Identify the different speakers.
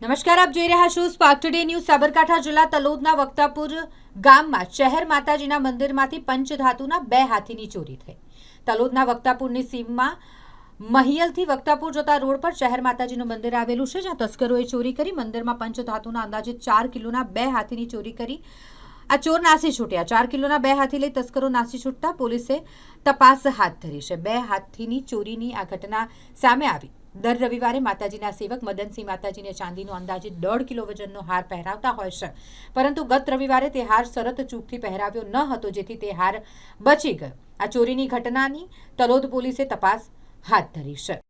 Speaker 1: નમસ્કાર, આપ જોઈ રહ્યા છો સ્પાર્ક ટુડે ન્યૂઝ સાબરકાંઠા જિલ્લા તલોદના વક્તાપુર ગામમાં શહેર માતાજીના મંદિરમાંથી પંચધાતુના બે હાથીની ચોરી થઈ. તલોદના વક્તાપુરની સીમમાં મહિયલથી વક્તાપુર જતા રોડ પર શહેર માતાજીનું મંદિર આવેલું છે, જ્યાં તસ્કરોએ ચોરી કરી મંદિરમાં પંચધાતુના અંદાજે ચાર કિલોના બે હાથીની ચોરી કરી. આ ચોર નાસી છૂટ્યા. ચાર કિલોના બે હાથી લઈ તસ્કરો નાસી છૂટતા પોલીસે તપાસ હાથ ધરી છે. બે હાથીની ચોરીની આ ઘટના સામે આવી. દર રવિવારે માતાજીના સેવક મદનસિંહ માતાજીને ચાંદીનો અંદાજે દોઢ કિલો વજનનો હાર પહેરાવતા હોય છે. પરંતુ ગત રવિવારે તે હાર શરત ચૂકથી પહેરાવ્યો ન હતો, જેથી તે હાર બચી ગયો. આ ચોરીની ઘટનાની તલોદ પોલીસે તપાસ હાથ ધરી છે.